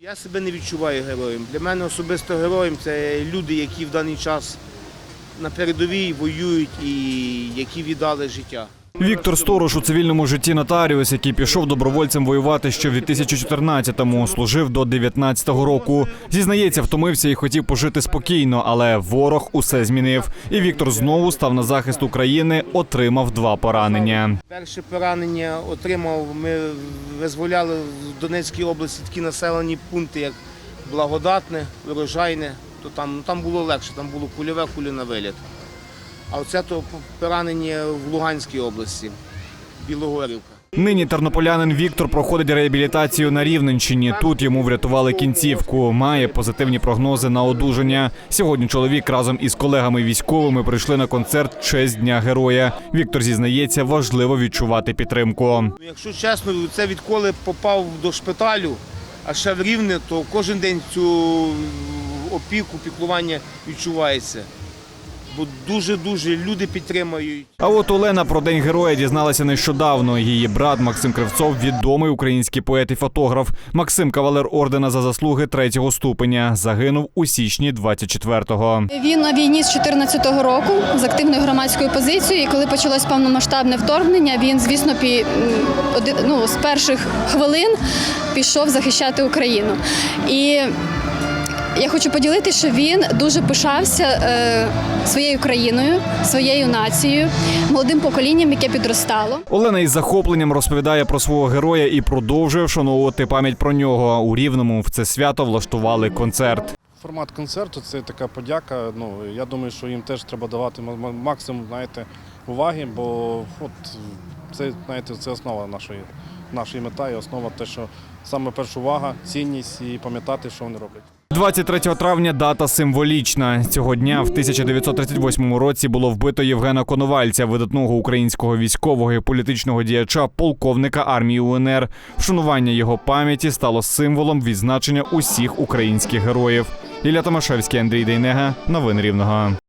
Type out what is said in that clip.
Я себе не відчуваю героєм. Для мене особисто героєм це люди, які в даний час на передовій воюють і які віддали життя. Віктор Сторож у цивільному житті нотаріус, який пішов добровольцем воювати ще в 2014-му, служив до 19-го року. Зізнається, втомився і хотів пожити спокійно, але ворог усе змінив. І Віктор знову став на захист України, отримав два поранення. Перше поранення отримав. Ми визволяли в Донецькій області такі населені пункти, як Благодатне, Вирожайне. То там, ну, там було легше, там було кульове кулі на виліт. А оце то поранення в Луганській області, Білогорівка. Нині тернополянин Віктор проходить реабілітацію на Рівненщині. Тут йому врятували кінцівку. Має позитивні прогнози на одужання. Сьогодні чоловік разом із колегами військовими прийшли на концерт честь дня героя. Віктор зізнається, важливо відчувати підтримку. Ну, Якщо чесно, це відколи попав до шпиталю, а ще в Рівне, то кожен день цю опіку, піклування відчувається. Бо дуже-дуже люди підтримують. А от Олена про день героя дізналася нещодавно. Її брат Максим Кривцов відомий український поет і фотограф. Максим кавалер ордена за заслуги третього ступеня. Загинув у січні 24-го. Він на війні з 14-го року з активною громадською позицією. І коли почалось повномасштабне вторгнення, він, звісно, пі, ну, з перших хвилин пішов захищати Україну. І я хочу поділитися, що він дуже пишався е, своєю країною, своєю нацією, молодим поколінням, яке підростало. Олена із захопленням розповідає про свого героя і продовжує вшановувати пам'ять про нього. У рівному в це свято влаштували концерт. Формат концерту це така подяка. Ну я думаю, що їм теж треба давати ма- ма- максимум знаєте, уваги, бо от це знаєте, це основа нашої, нашої мета і основа те, що саме перша увага, цінність і пам'ятати, що вони роблять. 23 травня дата символічна. Цього дня в 1938 році було вбито Євгена Коновальця, видатного українського військового і політичного діяча, полковника армії УНР. Вшанування його пам'яті стало символом відзначення усіх українських героїв. Ілля Томашевський, Андрій Дейнега. Новини Рівного.